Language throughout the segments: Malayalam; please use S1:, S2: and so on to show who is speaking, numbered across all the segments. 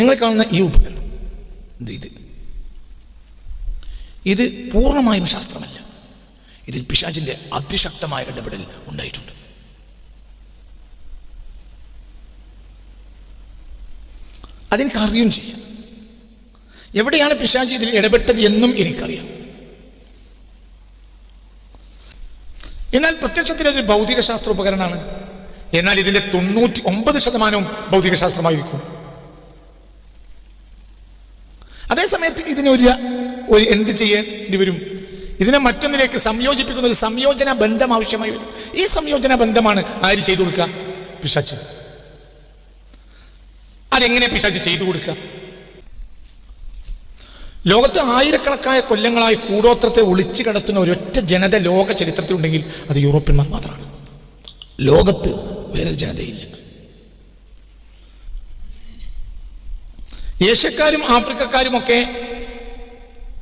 S1: നിങ്ങൾ കാണുന്ന ഈ ഉപകരണം. ഇത് ഇത്. പൂർണമായും ശാസ്ത്രമല്ല. ഇതിൽ പിശാചിന്റെ അതിശക്തമായ ഇടപെടൽ ഉണ്ടായിട്ടുണ്ട്. അതെനിക്ക് അറിയുകയും ചെയ്യാം. എവിടെയാണ് പിശാചി ഇതിൽ ഇടപെട്ടത് എന്നും എനിക്കറിയാം. എന്നാൽ പ്രത്യക്ഷത്തിൽ അതൊരു ഭൗതികശാസ്ത്ര ഉപകരണമാണ്. എന്നാൽ ഇതിന്റെ തൊണ്ണൂറ്റി ഒമ്പത് ശതമാനവും ഭൗതികശാസ്ത്രമായിരിക്കും. അതേസമയത്ത് ഇതിനൊരു ഒരു എന്ത് ചെയ്യേണ്ടി വരും? ഇതിനെ മറ്റൊന്നിലേക്ക് സംയോജിപ്പിക്കുന്ന ഒരു സംയോജന ബന്ധം ആവശ്യമായി വരും. ഈ സംയോജന ബന്ധമാണ് ആര് ചെയ്തു കൊടുക്കുക? പിശാച്ച് അതെങ്ങനെ പിശാച്ച് ചെയ്തു കൊടുക്കുക? ലോകത്ത് ആയിരക്കണക്കായ കൊല്ലങ്ങളായി കൂടോത്രത്തെ ഒളിച്ചു കടത്തുന്ന ഒരൊറ്റ ജനത ലോക ചരിത്രത്തിലുണ്ടെങ്കിൽ അത് യൂറോപ്യന്മാർ മാത്രമാണ്. ലോകത്ത് വേറെ ജനതയില്ല. ഏഷ്യക്കാരും ആഫ്രിക്കക്കാരും ഒക്കെ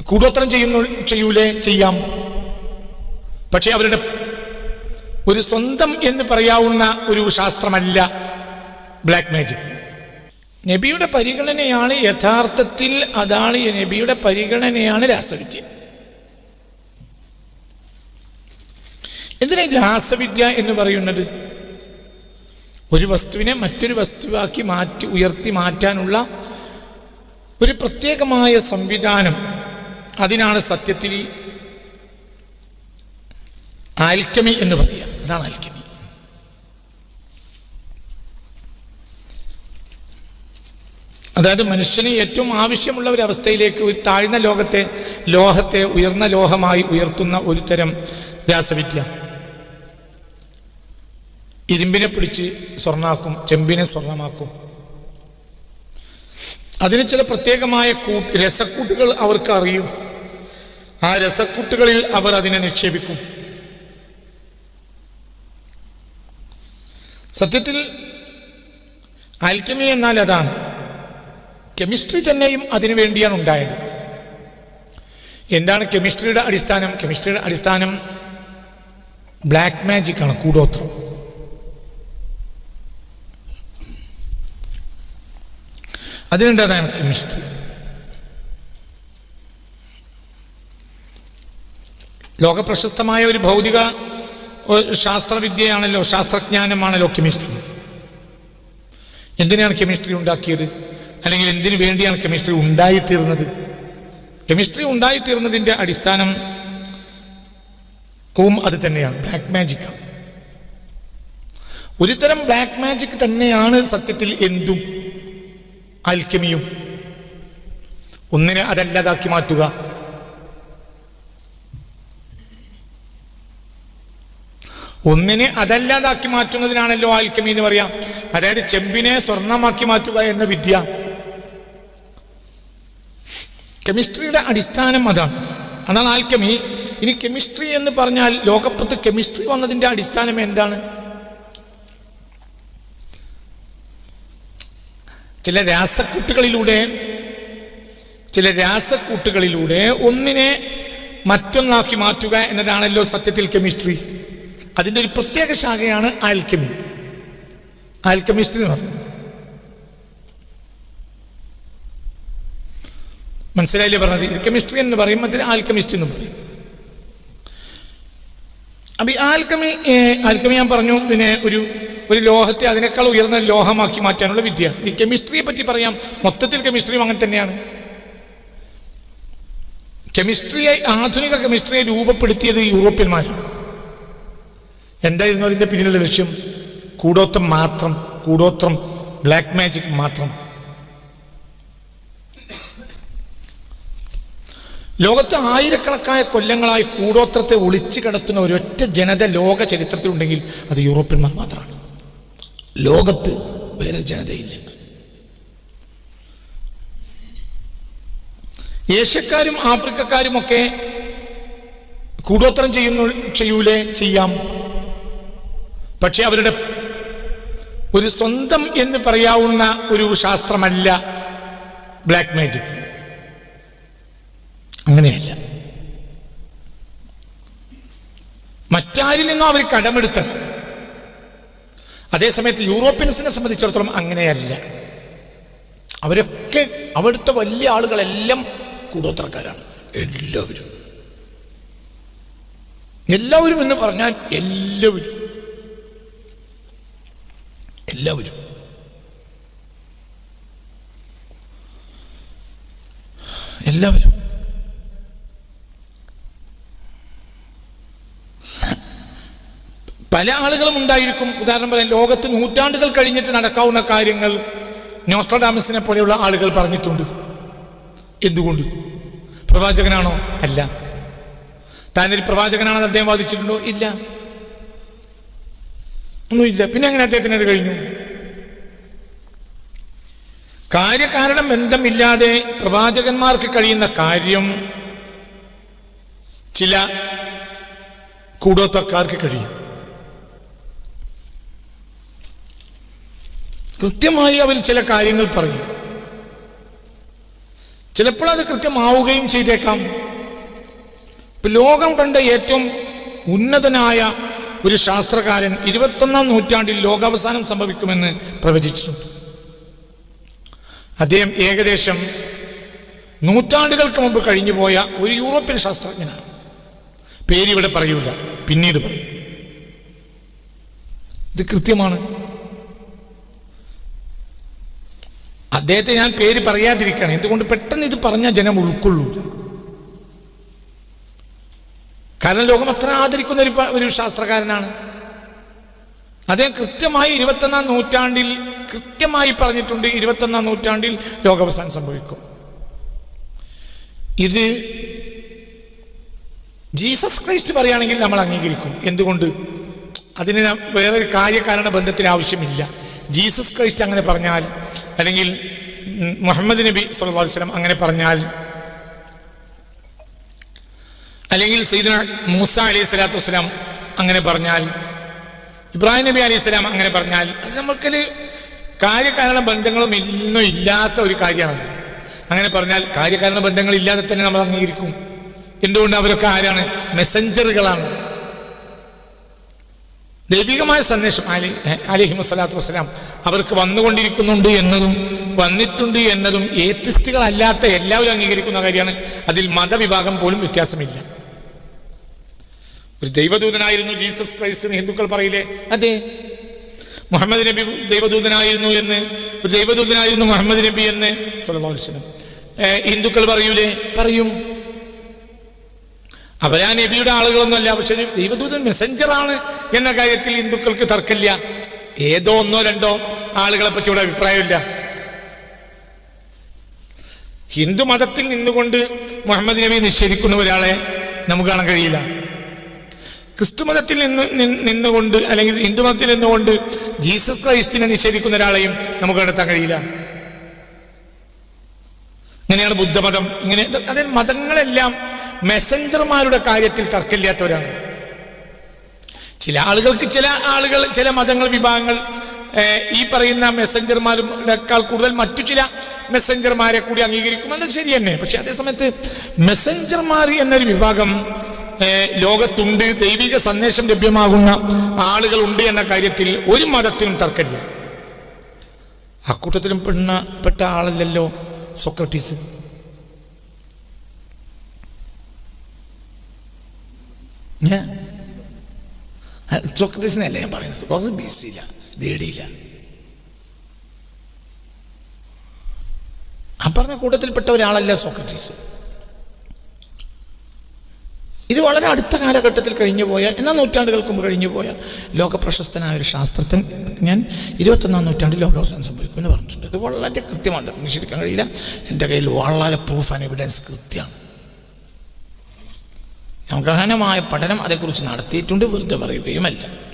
S1: കൂടോത്രം ചെയ്യുന്നു ചെയ്യൂലേ? ചെയ്യാം. പക്ഷെ അവരുടെ ഒരു സ്വന്തം എന്ന് പറയാവുന്ന ഒരു ശാസ്ത്രമല്ല ബ്ലാക്ക് മാജിക്. നബിയുടെ പരിഗണനയാണ് യഥാർത്ഥത്തിൽ അതാണ് നബിയുടെ പരിഗണനയാണ് രാസവിദ്യ. എന്തിനാ രാസവിദ്യ എന്ന് പറയുന്നത്? ഒരു വസ്തുവിനെ മറ്റൊരു വസ്തുവാക്കി മാറ്റി ഉയർത്തി മാറ്റാനുള്ള ഒരു പ്രത്യേകമായ സംവിധാനം അതിനാണ് സത്യത്തിൽ ആൽക്കമി എന്ന് പറയാം അതാണ് ആൽക്കമി. അതായത് മനുഷ്യന് ഏറ്റവും ആവശ്യമുള്ള ഒരു അവസ്ഥയിലേക്ക് ഒരു താഴ്ന്ന ലോകത്തെ ലോഹത്തെ ഉയർന്ന ലോഹമായി ഉയർത്തുന്ന ഒരു തരം രാസവിദ്യ. ഇരുമ്പിനെ പിടിച്ച് സ്വർണാക്കും ചെമ്പിനെ സ്വർണമാക്കും. അതിന് ചില പ്രത്യേകമായ കൂട്ട് രസക്കൂട്ടുകൾ അവർക്ക് അറിയും. ആ രസക്കൂട്ടുകളിൽ അവർ അതിനെ നിക്ഷേപിക്കും. സത്യത്തിൽ ആൽക്കമി എന്നാൽ അതാണ്. കെമിസ്ട്രി തന്നെയും അതിനു വേണ്ടിയാണ് ഉണ്ടായത്. എന്താണ് കെമിസ്ട്രിയുടെ അടിസ്ഥാനം? കെമിസ്ട്രിയുടെ അടിസ്ഥാനം ബ്ലാക്ക് മാജിക് ആണ് കൂടോത്രം. അതിനുണ്ടതാണ് കെമിസ്ട്രി. ലോകപ്രശസ്തമായ ഒരു ഭൗതിക ശാസ്ത്രവിദ്യയാണല്ലോ ശാസ്ത്രജ്ഞാനമാണല്ലോ കെമിസ്ട്രി. എന്തിനാണ് കെമിസ്ട്രി ഉണ്ടാക്കിയത്? അല്ലെങ്കിൽ എന്തിനു വേണ്ടിയാണ് കെമിസ്ട്രി ഉണ്ടായിത്തീർന്നത്? കെമിസ്ട്രി ഉണ്ടായിത്തീർന്നതിന്റെ അടിസ്ഥാനം വും അത് തന്നെയാണ് ബ്ലാക്ക് മാജിക് ആണ്. ഒരു ബ്ലാക്ക് മാജിക് തന്നെയാണ് സത്യത്തിൽ എന്തും. ആൽക്കമിയും ഒന്നിനെ അതല്ലാതാക്കി മാറ്റുക. ഒന്നിനെ അതല്ലാതാക്കി മാറ്റുന്നതിനാണല്ലോ ആൽക്കമി എന്ന് പറയാം. അതായത് ചെമ്പിനെ സ്വർണമാക്കി മാറ്റുക എന്ന വിദ്യ. കെമിസ്ട്രിയുടെ അടിസ്ഥാനം അതാണ്. അതാണ് ആൽക്കമി ഇനി കെമിസ്ട്രി എന്ന് പറഞ്ഞാൽ ലോകപ്പുറത്ത് കെമിസ്ട്രി വന്നതിന്റെ അടിസ്ഥാനം എന്താണ്? ചില രാസക്കൂട്ടുകളിലൂടെ ചില രാസക്കൂട്ടുകളിലൂടെ ഒന്നിനെ മറ്റൊന്നാക്കി മാറ്റുക എന്നതാണല്ലോ സത്യത്തിൽ കെമിസ്ട്രി. അതിന്റെ ഒരു പ്രത്യേക ശാഖയാണ് ആൽക്കമി. ആൽക്കമിസ്റ്റ് എന്ന് പറഞ്ഞു മനസ്സിലായില്ലേ പറഞ്ഞത്? ഇത് കെമിസ്ട്രി എന്ന് പറയും അതിന് ആൽക്കമിസ്റ്റ് എന്ന് പറയും. അപ്പൊ ഈ ആൽക്കമി ആൽക്കമി ഞാൻ പറഞ്ഞു പിന്നെ ഒരു ഒരു ലോഹത്തെ അതിനേക്കാൾ ഉയർന്ന ലോഹമാക്കി മാറ്റാനുള്ള വിദ്യ. ഈ കെമിസ്ട്രിയെ പറ്റി പറയാം. മൊത്തത്തിൽ കെമിസ്ട്രിയും അങ്ങനെ തന്നെയാണ്. കെമിസ്ട്രിയെ ആധുനിക കെമിസ്ട്രിയെ രൂപപ്പെടുത്തിയത് യൂറോപ്യന്മാരാണ്. എന്തായിരുന്നു അതിന്റെ പിന്നിലെ ലക്ഷ്യം? കൂടോത്രം മാത്രം കൂടോത്രം ബ്ലാക്ക് മാജിക് മാത്രം. ലോകത്ത് ആയിരക്കണക്കായ കൊല്ലങ്ങളായി കൂടോത്രത്തെ ഒളിച്ചു കിടത്തുന്ന ഒരൊറ്റ ജനത ലോക ചരിത്രത്തിലുണ്ടെങ്കിൽ അത് യൂറോപ്യന്മാർ മാത്രമാണ്. ലോകത്ത് വേറെ ജനതയില്ല. ഏഷ്യക്കാരും ആഫ്രിക്കക്കാരും ഒക്കെ കൂടോത്രം ചെയ്യുന്നു ചെയ്യൂലേ ചെയ്യാം. പക്ഷെ അവരുടെ ഒരു സ്വന്തം എന്ന് പറയാവുന്ന ഒരു ശാസ്ത്രമല്ല ബ്ലാക്ക് മാജിക്. അങ്ങനെയല്ല. മറ്റാരിൽ നിന്നും അവർ കടമെടുത്തത് അതേസമയത്ത് യൂറോപ്യൻസിനെ സംബന്ധിച്ചിടത്തോളം അങ്ങനെയല്ല. അവരൊക്കെ അവിടുത്തെ വലിയ ആളുകളെല്ലാം കൂടോത്രക്കാരാണ്. എല്ലാവരും. എല്ലാവരും എന്ന് പറഞ്ഞാൽ എല്ലാവരും. എല്ലാവരും. എല്ലാവരും. പല ആളുകളും ഉണ്ടായിരിക്കും. ഉദാഹരണം പറയാൻ ലോകത്ത് നൂറ്റാണ്ടുകൾ കഴിഞ്ഞിട്ട് നടക്കാവുന്ന കാര്യങ്ങൾ നോസ്ട്രഡാമസിനെ പോലെയുള്ള ആളുകൾ പറഞ്ഞിട്ടുണ്ട്. എന്തുകൊണ്ട്? പ്രവാചകനാണോ? അല്ല. താനൊരു പ്രവാചകനാണെന്ന് അദ്ദേഹം വാദിച്ചിട്ടുണ്ടോ? ഇല്ല. ഒന്നുമില്ല. പിന്നെ അങ്ങനെ അദ്ദേഹത്തിന് അത് കഴിഞ്ഞു? കാര്യകാരണം ബന്ധമില്ലാതെ പ്രവാചകന്മാർക്ക് കഴിയുന്ന കാര്യം ചില കൂടോത്തക്കാർക്ക് കഴിയും. കൃത്യമായി അവർ ചില കാര്യങ്ങൾ പറയും. ചിലപ്പോൾ അത് കൃത്യമാവുകയും ചെയ്തേക്കാം. ലോകം കണ്ട ഏറ്റവും ഉന്നതനായ ഒരു ശാസ്ത്രകാരൻ ഇരുപത്തൊന്നാം നൂറ്റാണ്ടിൽ ലോകാവസാനം സംഭവിക്കുമെന്ന് പ്രവചിച്ചിട്ടുണ്ട്. അദ്ദേഹം ഏകദേശം നൂറ്റാണ്ടുകൾക്ക് മുമ്പ് കഴിഞ്ഞുപോയ ഒരു യൂറോപ്യൻ ശാസ്ത്രജ്ഞനാണ്. പേരിവിടെ പറയൂല പിന്നീട് പറയും. ഇത് കൃത്യമാണ്. അദ്ദേഹത്തെ ഞാൻ പേര് പറയാതിരിക്കണം എന്തുകൊണ്ട് പെട്ടെന്ന് ഇത് പറഞ്ഞാൽ ജനം ഉൾക്കൊള്ളൂല കാരണം ലോകം അത്ര ആദരിക്കുന്ന ഒരു ഒരു ശാസ്ത്രകാരനാണ്. അദ്ദേഹം കൃത്യമായി ഇരുപത്തൊന്നാം നൂറ്റാണ്ടിൽ കൃത്യമായി പറഞ്ഞിട്ടുണ്ട് ഇരുപത്തൊന്നാം നൂറ്റാണ്ടിൽ ലോകാവസാനം സംഭവിക്കും. ഇത് ജീസസ് ക്രൈസ്റ്റ് പറയുകയാണെങ്കിൽ നമ്മൾ അംഗീകരിക്കും. എന്തുകൊണ്ട്? അതിന് വേറൊരു കാര്യകാരണ ബന്ധത്തിന് ആവശ്യമില്ല. ജീസസ് ക്രൈസ്റ്റ് അങ്ങനെ പറഞ്ഞാൽ അല്ലെങ്കിൽ മുഹമ്മദ് നബി സല്ലല്ലാഹു വസ്ലം അങ്ങനെ പറഞ്ഞാൽ അല്ലെങ്കിൽ സീദന മൂസ അലൈഹി സ്വലാത്തു വസ്സലാം അങ്ങനെ പറഞ്ഞാൽ ഇബ്രാഹിം നബി അലൈഹി സ്വലാം അങ്ങനെ പറഞ്ഞാൽ അത് നമ്മൾക്കൊരു കാര്യകാരണ ബന്ധങ്ങളും ഇന്നും ഇല്ലാത്ത ഒരു കാര്യമാണ്. അങ്ങനെ പറഞ്ഞാൽ കാര്യകാരണ ബന്ധങ്ങൾ ഇല്ലാതെ തന്നെ നമ്മൾ അംഗീകരിക്കും. എന്തുകൊണ്ട് അവരൊക്കെ ആരാണ്? മെസ്സഞ്ചറുകളാണ് ദൈവികമായ സന്ദേശം അലി അലിഹി വസ്സലാത്തു വസ്സലാം അവർക്ക് വന്നുകൊണ്ടിരിക്കുന്നുണ്ട് എന്നതും വന്നിട്ടുണ്ട് എന്നതും ഏത്യസ്ഥികളല്ലാത്ത എല്ലാവരും അംഗീകരിക്കുന്ന കാര്യമാണ്. അതിൽ മതവിഭാഗം പോലും വ്യത്യാസമില്ല. ഒരു ദൈവദൂതനായിരുന്നു ജീസസ് ക്രൈസ്റ്റ് ഹിന്ദുക്കൾ പറയില്ലേ? അതെ. മുഹമ്മദ് നബി ദൈവദൂതനായിരുന്നു എന്ന് ഒരു ദൈവദൂതനായിരുന്നു മുഹമ്മദ് നബി എന്ന് വസല്ലം. ഹിന്ദുക്കൾ പറയൂലേ? പറയും. അവരാ നബിയുടെ ആളുകളൊന്നുമല്ല പക്ഷെ ദൈവദൂതൻ മെസ്സഞ്ചറാണ് എന്ന കാര്യത്തിൽ ഹിന്ദുക്കൾക്ക് തർക്കമില്ല. ഏതോ ഒന്നോ രണ്ടോ ആളുകളെ പറ്റി ഇവിടെ അഭിപ്രായമില്ല. ഹിന്ദു മതത്തിൽ നിന്നുകൊണ്ട് മുഹമ്മദ് നബി നിഷേധിക്കുന്ന ഒരാളെ നമുക്ക് കാണാൻ കഴിയില്ല. ക്രിസ്തു മതത്തിൽ നിന്ന് നിന്നുകൊണ്ട് അല്ലെങ്കിൽ ഹിന്ദു മതത്തിൽ നിന്നുകൊണ്ട് ജീസസ് ക്രൈസ്റ്റിനെ നിഷേധിക്കുന്ന ഒരാളെയും നമുക്ക് കണ്ടെത്താൻ കഴിയില്ല. ഇങ്ങനെയാണ് ബുദ്ധമതം. ഇങ്ങനെ അതായത് മതങ്ങളെല്ലാം മെസ്സഞ്ചർമാരുടെ കാര്യത്തിൽ തർക്കമില്ലാത്തവരാണ്. ചില ആളുകൾക്ക് ചില ആളുകൾ ചില മതങ്ങൾ വിഭാഗങ്ങൾ ഈ പറയുന്ന മെസ്സഞ്ചർമാരുടെക്കാൾ കൂടുതൽ മറ്റു ചില മെസ്സഞ്ചർമാരെ കൂടി അംഗീകരിക്കും. അത് ശരി തന്നെ. പക്ഷെ അതേസമയത്ത് മെസ്സഞ്ചർമാർ എന്നൊരു വിഭാഗം ലോകത്തുണ്ട്. ദൈവിക സന്ദേശം ലഭ്യമാകുന്ന ആളുകളുണ്ട് എന്ന കാര്യത്തിൽ ഒരു മതത്തിനും തർക്കമില്ല. അക്കൂട്ടത്തിലും പെണ്ണ പെട്ട ആളല്ലല്ലോ സോക്രട്ടീസ്. ഞാൻ. സോക്രട്ടീസിനല്ല ഞാൻ പറയുന്നത്? കുറച്ച് ബി സിയില്ല ദേടിയില്ല ആ പറഞ്ഞ കൂട്ടത്തിൽപ്പെട്ട ഒരാളല്ല സോക്രട്ടീസ്. ഇത് വളരെ അടുത്ത കാലഘട്ടത്തിൽ കഴിഞ്ഞു പോയ എന്നാൽ നൂറ്റാണ്ടുകൾക്ക് മുമ്പ് കഴിഞ്ഞു പോയ ലോകപ്രശസ്തനായ ഒരു ശാസ്ത്രജ്ഞൻ ഞാൻ ഇരുപത്തൊന്നാം നൂറ്റാണ്ടിൽ ലോകാവസാനം സംഭവിക്കും എന്ന് പറഞ്ഞിട്ടുണ്ട്. ഇത് വളരെ കൃത്യമാണ്. നിഷേധിക്കാൻ കഴിയില്ല എന്റെ കയ്യിൽ വളരെ പ്രൂഫ് ആൻഡ് എവിഡൻസ് കൃത്യമാണ്. ഗഹനമായ പഠനം അതേക്കുറിച്ച് നടത്തിയിട്ടുണ്ട് വെറുതെ പറയുകയുമല്ല.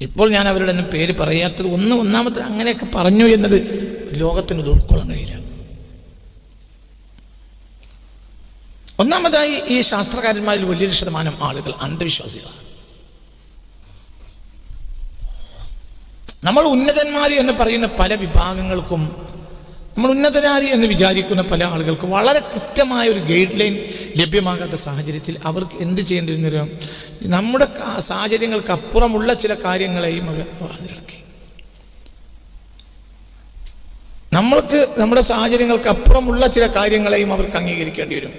S1: ഇപ്പോൾ ഞാൻ അവരുടെ ഒന്നും പേര് പറയാത്തത് ഒന്ന് ഒന്നാമത്തെ അങ്ങനെയൊക്കെ പറഞ്ഞു എന്നത് ലോകത്തിന് ഇത് ഉൾക്കൊള്ളാൻ കഴിയില്ല. ഒന്നാമതായി ഈ ശാസ്ത്രകാരന്മാരിൽ വലിയൊരു ശതമാനം ആളുകൾ അന്ധവിശ്വാസികളാണ്. നമ്മൾ ഉന്നതന്മാർ എന്ന് പറയുന്ന പല വിഭാഗങ്ങൾക്കും നമ്മൾ ഉന്നതരാരി എന്ന് വിചാരിക്കുന്ന പല ആളുകൾക്ക് വളരെ കൃത്യമായ ഒരു ഗൈഡ് ലൈൻ ലഭ്യമാകാത്ത സാഹചര്യത്തിൽ അവർക്ക് എന്ത് ചെയ്യേണ്ടി വരുന്നൊരു നമ്മുടെ സാഹചര്യങ്ങൾക്ക് അപ്പുറമുള്ള ചില കാര്യങ്ങളെയും അവർ വാതിലിളക്കി നമ്മൾക്ക് നമ്മുടെ സാഹചര്യങ്ങൾക്ക് അപ്പുറമുള്ള ചില കാര്യങ്ങളെയും അവർക്ക് അംഗീകരിക്കേണ്ടി വരും.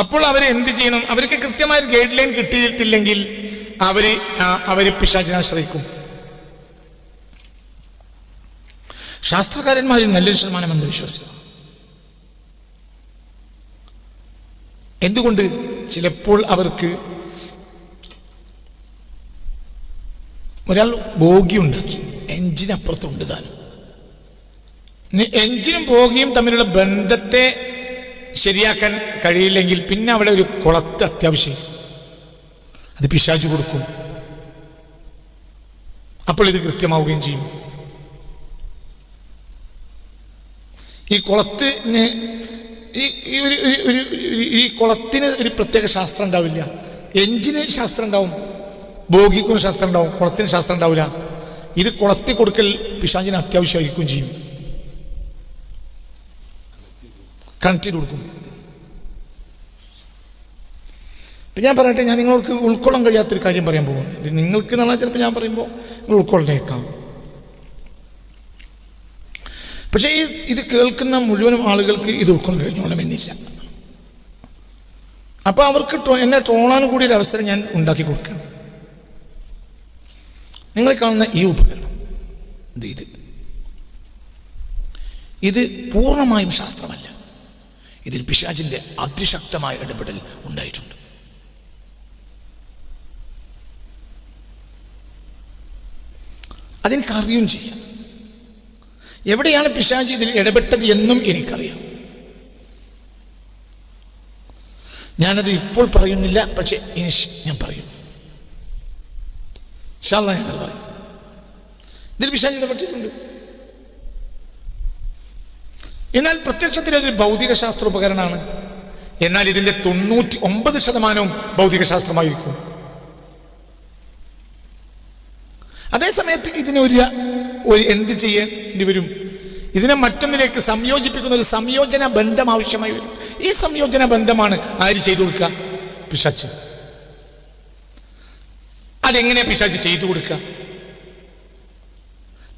S1: അപ്പോൾ അവർ എന്ത് ചെയ്യണം? അവർക്ക് കൃത്യമായ ഗൈഡ് ലൈൻ കിട്ടിയിട്ടില്ലെങ്കിൽ അവർ അവർ പിശാചിനെ ആശ്രയിക്കും. ശാസ്ത്രകാരന്മാരിൽ നല്ലൊരു ശതമാനം അന്ധവിശ്വാസികളാണ് എന്തുകൊണ്ട് ചിലപ്പോൾ അവർക്ക് ഒരാൾ ബോഗി ഉണ്ടാക്കി എഞ്ചിന് അപ്പുറത്തുണ്ട് താനും. എഞ്ചിനും ബോഗിയും തമ്മിലുള്ള ബന്ധത്തെ ശരിയാക്കാൻ കഴിയില്ലെങ്കിൽ പിന്നെ അവിടെ ഒരു കുളത്ത് അത്യാവശ്യം. അത് പിശാചു കൊടുക്കും. അപ്പോൾ ഇത് കൃത്യമാവുകയും ചെയ്യും. ഈ കുളത്തിന് ഈ ഒരു ഒരു- ഈ കുളത്തിന് ഒരു പ്രത്യേക ശാസ്ത്രം ഉണ്ടാവില്ല. എഞ്ചിന് ശാസ്ത്രം ഉണ്ടാവും. ബോഗിക്കും ശാസ്ത്രം ഉണ്ടാവും. കുളത്തിന് ശാസ്ത്രം ഉണ്ടാവില്ല. ഇത് കുളത്തിൽ കൊടുക്കൽ പിശാചിന് അത്യാവശ്യമായിരിക്കും ചെയ്യും. ചെയ്ത് കൊടുക്കും. ഇപ്പം ഞാൻ പറയട്ടെ ഞാൻ നിങ്ങൾക്ക് ഉൾക്കൊള്ളാൻ കഴിയാത്തൊരു കാര്യം പറയാൻ പോകുന്നു. ഇത് നിങ്ങൾക്ക് എന്നുള്ള ചിലപ്പോൾ ഞാൻ പറയുമ്പോൾ നിങ്ങൾ ഉൾക്കൊള്ളേക്കാം. പക്ഷേ ഈ ഇത് കേൾക്കുന്ന മുഴുവനും ആളുകൾക്ക് ഇത് ഉൾക്കൊണ്ട് കഴിഞ്ഞോണമെന്നില്ല അപ്പോൾ അവർക്ക് എന്നെ ട്രോളാൻ കൂടി ഒരു അവസരം ഞാൻ ഉണ്ടാക്കി കൊടുക്കണം നിങ്ങൾ കാണുന്ന ഈ ഉപകരണം. ഇത് ഇത്. ഇത് പൂർണമായും ശാസ്ത്രമല്ല. ഇതിൽ പിശാചിന്റെ അതിശക്തമായ ഇടപെടൽ ഉണ്ടായിട്ടുണ്ട്. അതിന് കറിയും ചെയ്യാം. എവിടെയാണ് പിശാചി ഇതിൽ ഇടപെട്ടത് എന്നും എനിക്കറിയാം. ഞാനത് ഇപ്പോൾ പറയുന്നില്ല പക്ഷെ ഇനി ഞാൻ പറയും. ഞാനത് പറയും. ഇതിൽ പിശാചി ഇടപെട്ടിട്ടുണ്ട്. എന്നാൽ പ്രത്യക്ഷത്തിൽ അതൊരു ഭൗതിക ശാസ്ത്ര ഉപകരണമാണ് എന്നാൽ ഇതിന്റെ തൊണ്ണൂറ്റി ഒമ്പത് ശതമാനവും ഭൗതിക ശാസ്ത്രമായിരിക്കും അതേസമയത്ത് ഇതിന് ഒരു എന്ത് ചെയ്യേണ്ടി വരും? ഇതിനെ മറ്റൊന്നിലേക്ക് സംയോജിപ്പിക്കുന്ന ഒരു സംയോജന ബന്ധം ആവശ്യമായി വരും. ഈ സംയോജന ബന്ധമാണ് ആര് ചെയ്തു കൊടുക്കുക? പിശാച്ച്. അതെങ്ങനെ പിശാച്ച് ചെയ്തു കൊടുക്കുക?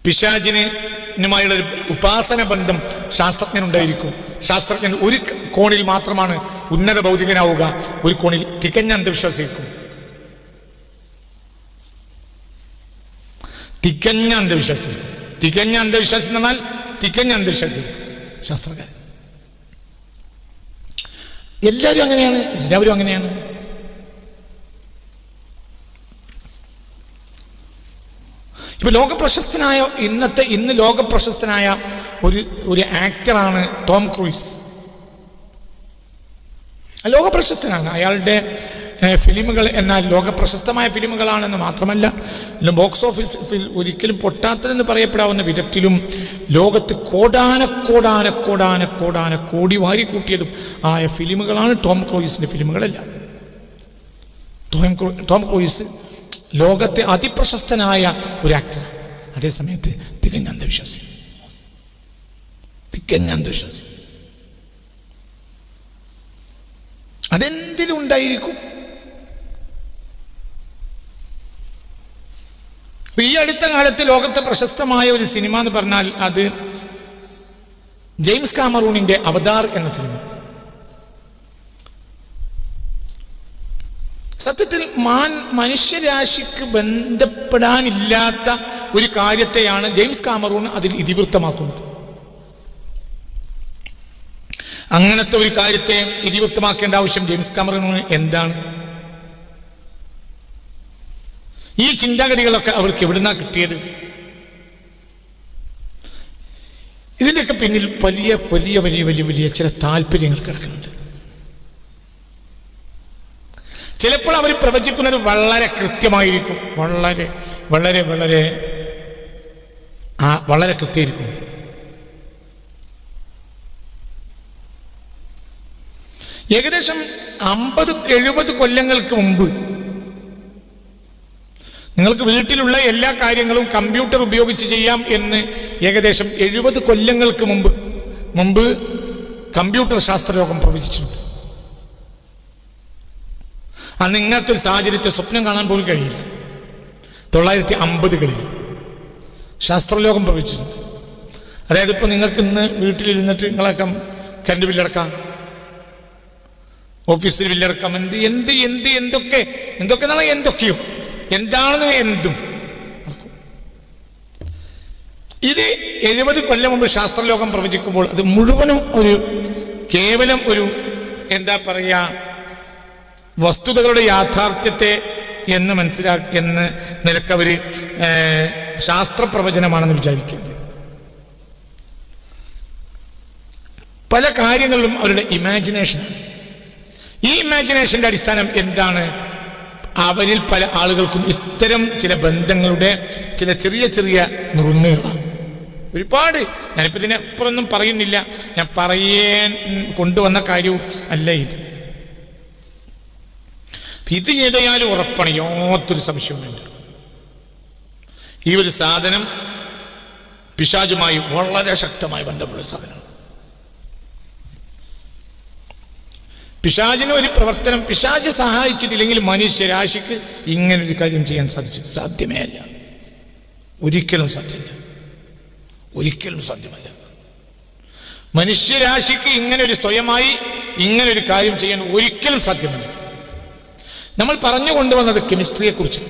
S1: പിശാചിനുമായുള്ള ഒരു ഉപാസന ബന്ധം ശാസ്ത്രജ്ഞനുണ്ടായിരിക്കും. ശാസ്ത്രജ്ഞൻ ഒരു കോണിൽ മാത്രമാണ് ഉന്നത ഭൗതികനാവുക. ഒരു കോണിൽ തികഞ്ഞ അന്ധവിശ്വാസിക്കും തികഞ്ഞ അന്ധവിശ്വാസി തികഞ്ഞ അന്ധവിശ്വാസി എന്ന് പറഞ്ഞാൽ തികഞ്ഞ അന്ധവിശ്വാസി ശാസ്ത്രകാരൻ എല്ലാവരും അങ്ങനെയാണ്. എല്ലാവരും അങ്ങനെയാണ്. ഇപ്പൊ ലോകപ്രശസ്തനായ ഇന്നത്തെ ഇന്ന് ലോകപ്രശസ്തനായ ഒരു ഒരു ആക്ടറാണ് ടോം ക്രൂയിസ് ലോകപ്രശസ്തനാണ്. അയാളുടെ ഏഹ്, ഫിലിമുകൾ എന്നാൽ ലോക പ്രശസ്തമായ ഫിലിമുകളാണെന്ന് മാത്രമല്ല ബോക്സ് ഓഫീസിൽ ഒരിക്കലും പൊട്ടാത്തതെന്ന് പറയപ്പെടാവുന്ന വിധത്തിലും ലോകത്ത് കോടാന കോടാന കോടാന കോടാന കോടി വാരി കൂട്ടിയതും ആയ ഫിലിമുകളാണ് ടോം ക്രൂയിസിന്റെ ഫിലിമുകളെല്ലാം. ടോം ടോം ക്രൂയിസ് ലോകത്തെ അതിപ്രശസ്തനായ ഒരു ആക്ടർ അതേസമയത്ത് തികഞ്ഞ അന്ധവിശ്വാസി തികഞ്ഞ അന്ധവിശ്വാസി അതെന്തിലുണ്ടായിരിക്കും? അപ്പൊ ഈ അടുത്ത കാലത്ത് ലോകത്തെ പ്രശസ്തമായ ഒരു സിനിമ എന്ന് പറഞ്ഞാൽ അത് ജെയിംസ് കാമറൂണിന്റെ അവതാർ എന്ന ഫിലിം സത്യത്തിൽ മാൻ മനുഷ്യരാശിക്ക് ബന്ധപ്പെടാനില്ലാത്ത ഒരു കാര്യത്തെയാണ് ജെയിംസ് കാമറൂൺ അതിൽ ഇതിവൃത്തമാക്കുന്നത്. അങ്ങനത്തെ ഒരു കാര്യത്തെ ഇതിവൃത്തമാക്കേണ്ട ആവശ്യം ജെയിംസ് കാമറൂണിന് എന്താണ്? ഈ ചിന്താഗതികളൊക്കെ അവർക്ക് എവിടുന്നാ കിട്ടിയത്? ഇതിന്റെയൊക്കെ പിന്നിൽ വലിയ വലിയ വലിയ വലിയ വലിയ ചില താല്പര്യങ്ങൾ കിടക്കുന്നുണ്ട്. ചിലപ്പോൾ അവർ പ്രവചിക്കുന്നത് വളരെ കൃത്യമായിരിക്കും. വളരെ വളരെ വളരെ ആ വളരെ കൃത്യമായിരിക്കും. ഏകദേശം അമ്പത് എഴുപത് കൊല്ലങ്ങൾക്ക് മുമ്പ് നിങ്ങൾക്ക് വീട്ടിലുള്ള എല്ലാ കാര്യങ്ങളും കമ്പ്യൂട്ടർ ഉപയോഗിച്ച് ചെയ്യാം എന്ന് ഏകദേശം എഴുപത് കൊല്ലങ്ങൾക്ക് മുമ്പ് മുമ്പ് കമ്പ്യൂട്ടർ ശാസ്ത്രയോഗം പ്രവചിച്ചിട്ടുണ്ട്. അന്ന് ഇങ്ങനത്തെ ഒരു സാഹചര്യത്തെ സ്വപ്നം കാണാൻ പോലും കഴിയില്ല. തൊള്ളായിരത്തി അമ്പതുകളിൽ ശാസ്ത്രലോകം പ്രവചിച്ചിട്ടുണ്ട്. അതായത് ഇപ്പോൾ നിങ്ങൾക്ക് ഇന്ന് വീട്ടിലിരുന്നിട്ട് നിങ്ങളൊക്കെ കറണ്ട് ബില്ലടക്കാം ഓഫീസിൽ ബില്ലടക്കാം എന്ത് എന്ത് എന്ത് എന്തൊക്കെ എന്തൊക്കെ എന്നാൽ എന്തൊക്കെയോ. എന്താണെന്ന് എന്തും. ഇത് എഴുപത് കൊല്ലം മുമ്പ് ശാസ്ത്രലോകം പ്രവചിക്കുമ്പോൾ അത് മുഴുവനും ഒരു കേവലം ഒരു എന്താ പറയുക വസ്തുതകളുടെ യാഥാർത്ഥ്യത്തെ എന്ന് മനസ്സിലാക്കി എന്ന് നിലക്കവർ ശാസ്ത്രപ്രവചനമാണെന്ന് വിചാരിക്കരുത്. പല കാര്യങ്ങളിലും അവരുടെ ഇമാജിനേഷൻ ഈ ഇമാജിനേഷന്റെ അടിസ്ഥാനം എന്താണ്? അവരിൽ പല ആളുകൾക്കും ഇത്തരം ചില ബന്ധങ്ങളുടെ ചില ചെറിയ ചെറിയ നുറുങ്ങുകളാണ്. ഒരുപാട്. ഞാനിപ്പോൾ ഇതിനെപ്പുറമൊന്നും പറയുന്നില്ല. ഞാൻ പറയാൻ കൊണ്ടുവന്ന കാര്യവും അല്ല ഇത്. ഇത് ഏതായാലും ഉറപ്പാണ്. യാതൊരു സംശയവുമില്ല ഈ ഒരു സാധനം പിശാജുമായി വളരെ ശക്തമായി ബന്ധമുള്ള സാധനമാണ്. പിശാചിന് ഒരു പ്രവർത്തനം പിശാച് സഹായിച്ചിട്ടില്ലെങ്കിൽ മനുഷ്യരാശിക്ക് ഇങ്ങനെ ഒരു കാര്യം ചെയ്യാൻ സാധിച്ചു സാധ്യമേ അല്ല ഒരിക്കലും സാധ്യമല്ല. ഒരിക്കലും സാധ്യമല്ല. മനുഷ്യരാശിക്ക് ഇങ്ങനെ ഒരു സ്വയമായി ഇങ്ങനെ ഒരു കാര്യം ചെയ്യാൻ ഒരിക്കലും സാധ്യമല്ല. നമ്മൾ പറഞ്ഞു കൊണ്ടുവന്നത് കെമിസ്ട്രിയെ കുറിച്ച്.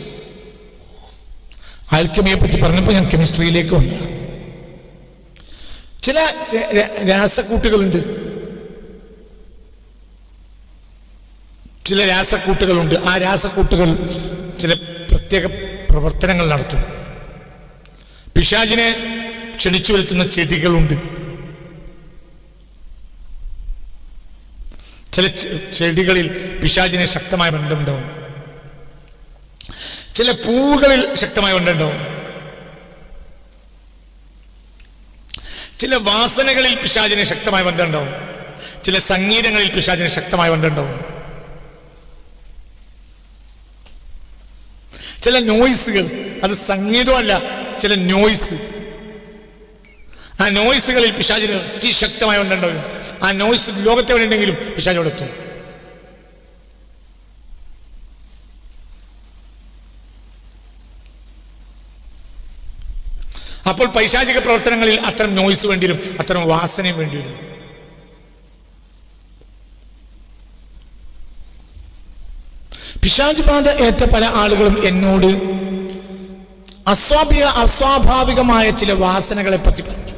S1: ആൽക്കമിയെ പറ്റി പറഞ്ഞപ്പോൾ ഞാൻ കെമിസ്ട്രിയിലേക്ക് വന്നു. ചില രാസക്കൂട്ടുകളുണ്ട്. ചില രാസക്കൂട്ടുകളുണ്ട്. ആ രാസക്കൂട്ടുകൾ ചില പ്രത്യേക പ്രവർത്തനങ്ങൾ നടത്തും. പിശാചിനെ ക്ഷണിച്ചു വരുത്തുന്ന ചെടികളുണ്ട്. ചില ചെടികളിൽ പിശാചിനെ ശക്തമായ ബന്ധമുണ്ടാവും ചില പൂവുകളിൽ ശക്തമായ ബന്ധമുണ്ടാവും ചില വാസനകളിൽ പിശാചിന് ശക്തമായ ബന്ധമുണ്ടാവും ചില സംഗീതങ്ങളിൽ പിശാചിന് ശക്തമായ ബന്ധമുണ്ടാവും ചില നോയിസുകൾ. അത് സംഗീതമല്ല ചില നോയിസ്. ആ നോയ്സുകളിൽ പിശാചിന് അതിശക്തമായ ഉണ്ടാവും ആ നോയിസ് ലോകത്തെ ഉണ്ടെങ്കിലും പിശാചോടെ എത്തും. അപ്പോൾ പൈശാചിക പ്രവർത്തനങ്ങളിൽ അത്തരം നോയ്സ് വേണ്ടിവരും അത്തരം വാസനയും വേണ്ടിവരും. പിശാച് ബാധ ഏറ്റ പല ആളുകളും എന്നോട് അസ്വാഭിക അസ്വാഭാവികമായ ചില വാസനകളെ പറ്റി പറഞ്ഞു.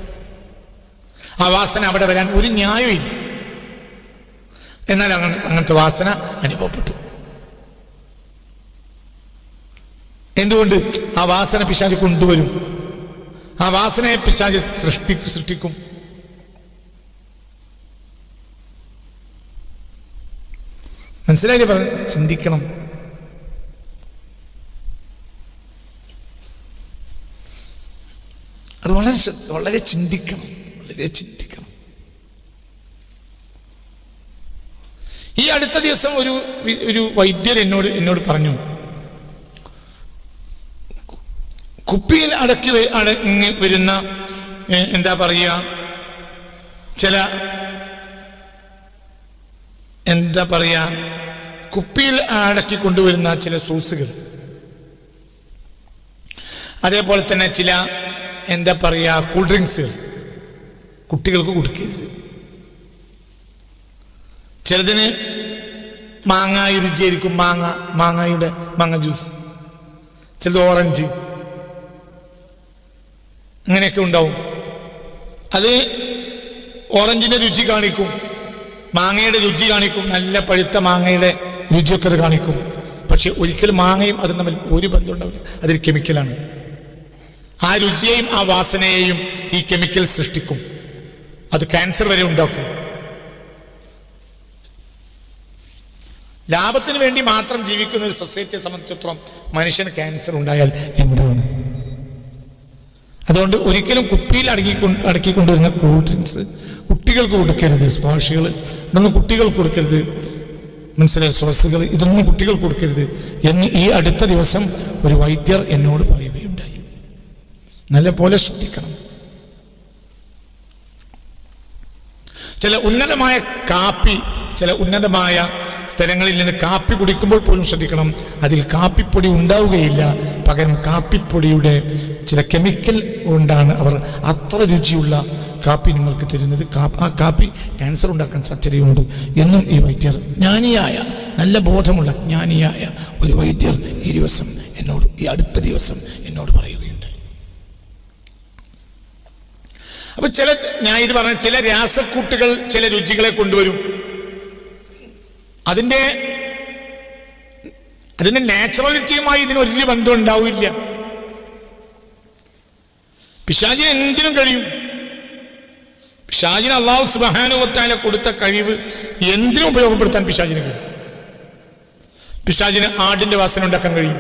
S1: ആ വാസന അവിടെ വരാൻ ഒരു ന്യായമില്ല എന്നാൽ അങ്ങനെ അങ്ങനത്തെ വാസന അനുഭവപ്പെട്ടു. എന്തുകൊണ്ട്? ആ വാസന പിശാജ് കൊണ്ടുവരും. ആ വാസനയെ പിശാജ് സൃഷ്ടി സൃഷ്ടിക്കും. മനസ്സിലായില്ലേ? പറഞ്ഞു ചിന്തിക്കണം. അത് വളരെ വളരെ ചിന്തിക്കണം. വളരെ ചിന്തിക്കണം. ഈ അടുത്ത ദിവസം ഒരു ഒരു വൈദ്യർ എന്നോട് എന്നോട് പറഞ്ഞു കുപ്പിയിൽ അടക്കി അടങ്ങി വരുന്ന എന്താ പറയുക ചില എന്താ പറയുക കുപ്പിയിൽ അടക്കി കൊണ്ടുവരുന്ന ചില സോസുകൾ. അതേപോലെ തന്നെ ചില എന്താ പറയുക കൂൾ ഡ്രിങ്ക്സുകൾ കുട്ടികൾക്ക് കൊടുക്കരുത്. ചിലതിന് മാങ്ങായി രുചിയായിരിക്കും മാങ്ങ മാങ്ങയുടെ മാങ്ങ ജ്യൂസ്. ചിലത് ഓറഞ്ച്. അങ്ങനെയൊക്കെ ഉണ്ടാവും. അത് ഓറഞ്ചിന്റെ രുചി കാണിക്കും. മാങ്ങയുടെ രുചി കാണിക്കും നല്ല പഴുത്ത മാങ്ങയുടെ രുചിയൊക്കെ അത് കാണിക്കും. പക്ഷെ ഒരിക്കലും മാങ്ങയും അതും തമ്മിൽ ഒരു ബന്ധം ഉണ്ടാവില്ല അതൊരു കെമിക്കലാണ് ആ രുചിയെയും ആ വാസനയെയും ഈ കെമിക്കൽ സൃഷ്ടിക്കും. അത് ക്യാൻസർ വരെ ഉണ്ടാക്കും. ലാഭത്തിന് വേണ്ടി മാത്രം ജീവിക്കുന്ന ഒരു സൊസൈറ്റിയെ സംബന്ധിച്ചിടത്തോളം മനുഷ്യന് ക്യാൻസർ ഉണ്ടായാൽ എന്താണ്? അതുകൊണ്ട് ഒരിക്കലും കുപ്പിയിൽ അടങ്ങിക്കൊണ്ട് അടക്കിക്കൊണ്ടുവരുന്ന കൂൾ ഡ്രിങ്ക്സ് കുട്ടികൾക്ക് കൊടുക്കരുത്. സ്ക്വാഷുകൾ ഇതൊന്നും കുട്ടികൾക്ക് കൊടുക്കരുത്. മനസ്സിലായ? സോസുകൾ ഇതൊന്നും കുട്ടികൾ കൊടുക്കരുത്. എന്ന് ഈ അടുത്ത ദിവസം ഒരു വൈദ്യർ എന്നോട് പറയുകയുണ്ടായി. നല്ല പോലെ ശ്രദ്ധിക്കണം. ചില ഉന്നതമായ കാപ്പി ചില ഉന്നതമായ സ്ഥലങ്ങളിൽ നിന്ന് കാപ്പി കുടിക്കുമ്പോൾ പോലും ശ്രദ്ധിക്കണം. അതിൽ കാപ്പിപ്പൊടി ഉണ്ടാവുകയില്ല. പകരം കാപ്പിപ്പൊടിയുടെ ചില കെമിക്കൽ കൊണ്ടാണ് അവർ അത്ര രുചിയുള്ള കാപ്പി നിങ്ങൾക്ക് തരുന്നത് ആ കാപ്പി ക്യാൻസർ ഉണ്ടാക്കാൻ സാധ്യതയുണ്ട് എന്നും ഈ വൈദ്യർ ജ്ഞാനിയായ നല്ല ബോധമുള്ള ജ്ഞാനിയായ ഒരു വൈദ്യർ ഈ ദിവസം എന്നോട് ഈ അടുത്ത ദിവസം എന്നോട് പറയുകയുണ്ട് അപ്പൊ ചില ഞാൻ ഇത് പറഞ്ഞ ചില രാസക്കൂട്ടുകൾ ചില രുചികളെ കൊണ്ടുവരും. അതിന്റെ അതിന്റെ നാച്ചുറാലിറ്റിയുമായി ഇതിന് ഒരു ബന്ധം ഉണ്ടാവില്ല. പിശാചിന് എന്തിനും കഴിയും. പിശാചിന് അള്ളാഹു സുബാനുവത്താല കൊടുത്ത കഴിവ് എന്തിനും ഉപയോഗപ്പെടുത്താൻ പിശാചിന് കഴിയും. പിശാചിന് ആടിന്റെ വാസന ഉണ്ടാക്കാൻ കഴിയും.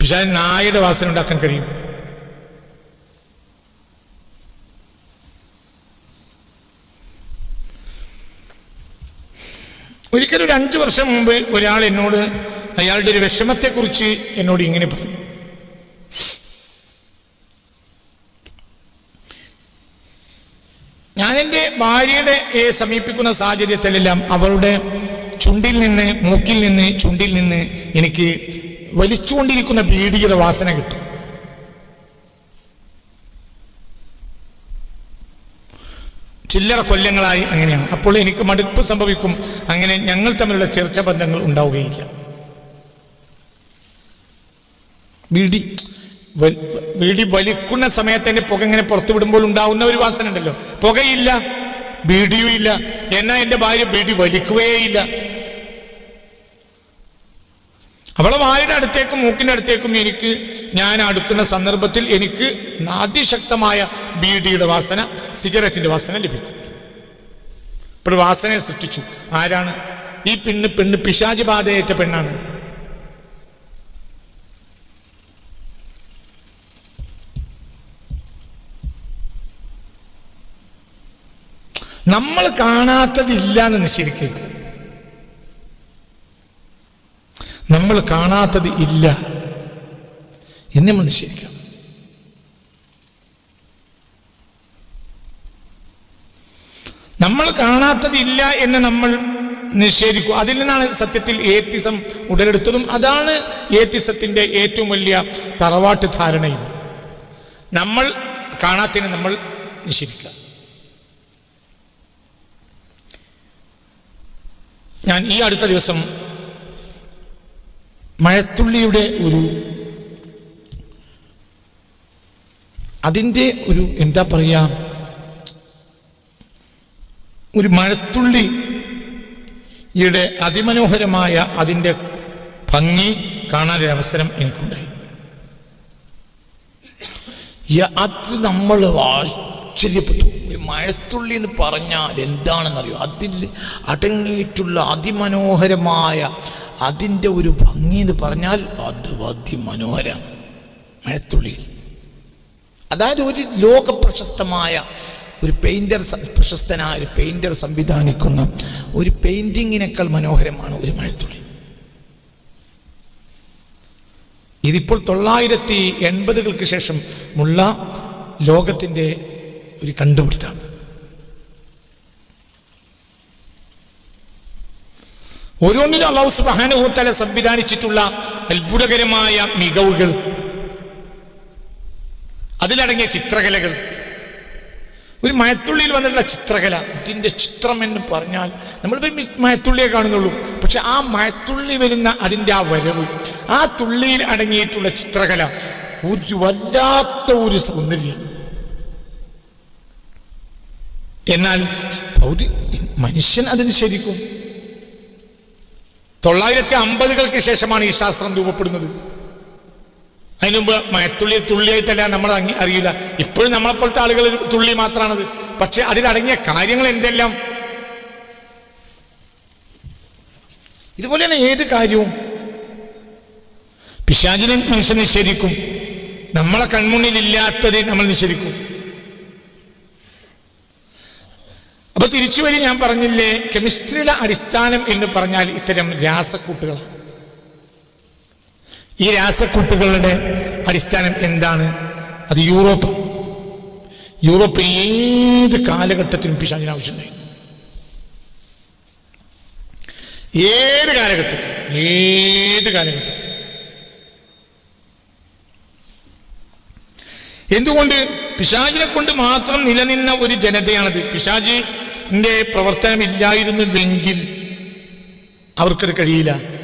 S1: പിശാചിന് നായയുടെ വാസന ഉണ്ടാക്കാൻ കഴിയും. ഒരിക്കലും ഒരു അഞ്ചു വർഷം മുമ്പ് ഒരാൾ എന്നോട് അയാളുടെ ഒരു വിഷമത്തെക്കുറിച്ച് എന്നോട് ഇങ്ങനെ പറഞ്ഞു. ഞാൻ എന്റെ ഭാര്യയുടെ സമീപിക്കുന്ന സാഹചര്യത്തിലെല്ലാം അവളുടെ ചുണ്ടിൽ നിന്ന് മൂക്കിൽ നിന്ന് ചുണ്ടിൽ നിന്ന് എനിക്ക് വലിച്ചുകൊണ്ടിരിക്കുന്ന ബീഡിയുടെ വാസന കിട്ടും. ചില്ലറ കൊല്ലങ്ങളായി അങ്ങനെയാണ്. അപ്പോൾ എനിക്ക് മടുപ്പ് സംഭവിക്കും. അങ്ങനെ ഞങ്ങൾ തമ്മിലുള്ള ചർച്ച ബന്ധങ്ങൾ ഉണ്ടാവുകയില്ല. ബീഡി ബീഡി വലിക്കുന്ന സമയത്ത് തന്നെ പുക ഇങ്ങനെ പുറത്തു വിടുമ്പോൾ ഉണ്ടാവുന്ന ഒരു വാസന ഉണ്ടല്ലോ പുകയില്ല ബീഡിയും ഇല്ല. എന്നാ എന്റെ ഭാര്യ ബീഡി വലിക്കുകയേയില്ല അവളെ വായുടെ അടുത്തേക്കും മൂക്കിന്റെ അടുത്തേക്കും എനിക്ക് ഞാൻ അടുക്കുന്ന സന്ദർഭത്തിൽ എനിക്ക് അതിശക്തമായ ബീഡിയുടെ വാസന സിഗരറ്റിന്റെ വാസന ലഭിക്കും. ഇപ്പോൾ വാസനയെ സൃഷ്ടിച്ചു. ആരാണ്? ഈ പെണ്ണ് പെണ്ണ് പിശാചി ബാധയേറ്റ പെണ്ണാണ്. നമ്മൾ കാണാത്തതില്ല എന്ന് നിശ്ചയിക്കുക നമ്മൾ കാണാത്തത് ഇല്ല എന്ന് നമ്മൾ നിശ്ചയിക്കാം നമ്മൾ കാണാത്തത് ഇല്ല എന്ന് നമ്മൾ നിഷേധിക്കും. അതിൽ നിന്നാണ് സത്യത്തിൽ ഏത്തിസം ഉടലെടുത്തതും. അതാണ് ഏത്തിസത്തിന്റെ ഏറ്റവും വലിയ തറവാട്ട് ധാരണയും. നമ്മൾ കാണാത്തതിനെ നമ്മൾ നിഷേധിക്കുക. ഞാൻ ഈ അടുത്ത ദിവസം മഴത്തുള്ളിയുടെ ഒരു അതിന്റെ ഒരു എന്താ പറയുക ഒരു മഴത്തുള്ളിയുടെ അതിമനോഹരമായ അതിന്റെ ഭംഗി കാണാനൊരു അവസരം എനിക്കുണ്ടായി. അത് നമ്മൾ ആശ്ചര്യപ്പെട്ടു. ഒരു മഴത്തുള്ളി എന്ന് പറഞ്ഞാൽ എന്താണെന്നറിയോ? അതിൽ അടങ്ങിയിട്ടുള്ള അതിമനോഹരമായ അതിന്റെ ഒരു ഭംഗി എന്ന് പറഞ്ഞാൽ അത് അതിമനോഹരമാണ് മഴത്തുള്ളിയിൽ അതായത് ഒരു ലോക പ്രശസ്തമായ ഒരു പെയിന്റർ പ്രശസ്തനായ ഒരു പെയിന്റർ സംവിധാനിക്കുന്ന ഒരു പെയിന്റിങ്ങിനേക്കാൾ മനോഹരമാണ് ഒരു മഴത്തുള്ളി. ഇതിപ്പോൾ തൊള്ളായിരത്തി എൺപതുകൾക്ക് ശേഷം ഉള്ള ലോകത്തിന്റെ ഒരു കണ്ടുപിടുത്തമാണ് ഓരോന്നിനും അള്ളാഹു സുബാനുഭൂത്തല സംവിധാനിച്ചിട്ടുള്ള അത്ഭുതകരമായ മികവുകൾ. അതിലടങ്ങിയ ചിത്രകലകൾ. ഒരു മയത്തുള്ളിയിൽ വന്നിട്ടുള്ള ചിത്രകല ഇതിന്റെ ചിത്രം എന്ന് പറഞ്ഞാൽ നമ്മൾ മയത്തുള്ളിയെ കാണുന്നുള്ളൂ. പക്ഷെ ആ മയത്തുള്ളി വരുന്ന അതിന്റെ ആ വരവ് ആ തുള്ളിയിൽ അടങ്ങിയിട്ടുള്ള ചിത്രകല ഒരു വല്ലാത്ത ഒരു സൗന്ദര്യം. എന്നാൽ ഭൗതി മനുഷ്യൻ അതിന് ശരിക്കും തൊള്ളായിരത്തി അമ്പതുകൾക്ക് ശേഷമാണ് ഈ ശാസ്ത്രം രൂപപ്പെടുന്നത്. അതിനു മുമ്പ് മയത്തുള്ളി തുള്ളിയായിട്ടല്ല നമ്മൾ അറിയില്ല. ഇപ്പോഴും നമ്മളെപ്പോലത്തെ ആളുകൾ തുള്ളി മാത്രമാണത് പക്ഷെ അതിലടങ്ങിയ കാര്യങ്ങൾ എന്തെല്ലാം? ഇതുപോലെയാണ് ഏത് കാര്യവും. പിശാചിനെ മനുഷ്യനെ ശരിക്കും നമ്മളെ കൺമുന്നിൽ ഇല്ലാത്തത് നമ്മൾ നിഷേധിക്കും അപ്പൊ തിരിച്ചു ഞാൻ പറഞ്ഞില്ലേ? കെമിസ്ട്രിയുടെ അടിസ്ഥാനം എന്ന് പറഞ്ഞാൽ ഇത്തരം രാസക്കൂട്ടുകളാണ്. ഈ രാസക്കൂട്ടുകളുടെ അടിസ്ഥാനം എന്താണ്? അത് യൂറോപ്പ്. യൂറോപ്പ് ഏത് കാലഘട്ടത്തിലും പിശാചിന് ആവശ്യമുണ്ടായിരുന്നു. ഏത് കാലഘട്ടത്തിൽ ഏത് കാലഘട്ടത്തിൽ എന്തുകൊണ്ട്? പിശാചിനെ കൊണ്ട് മാത്രം നിലനിന്ന ഒരു ജനതയാണത്. പിശാജിന്റെ പ്രവർത്തനമില്ലായിരുന്നുവെങ്കിൽ അവർക്കത് കഴിയില്ല.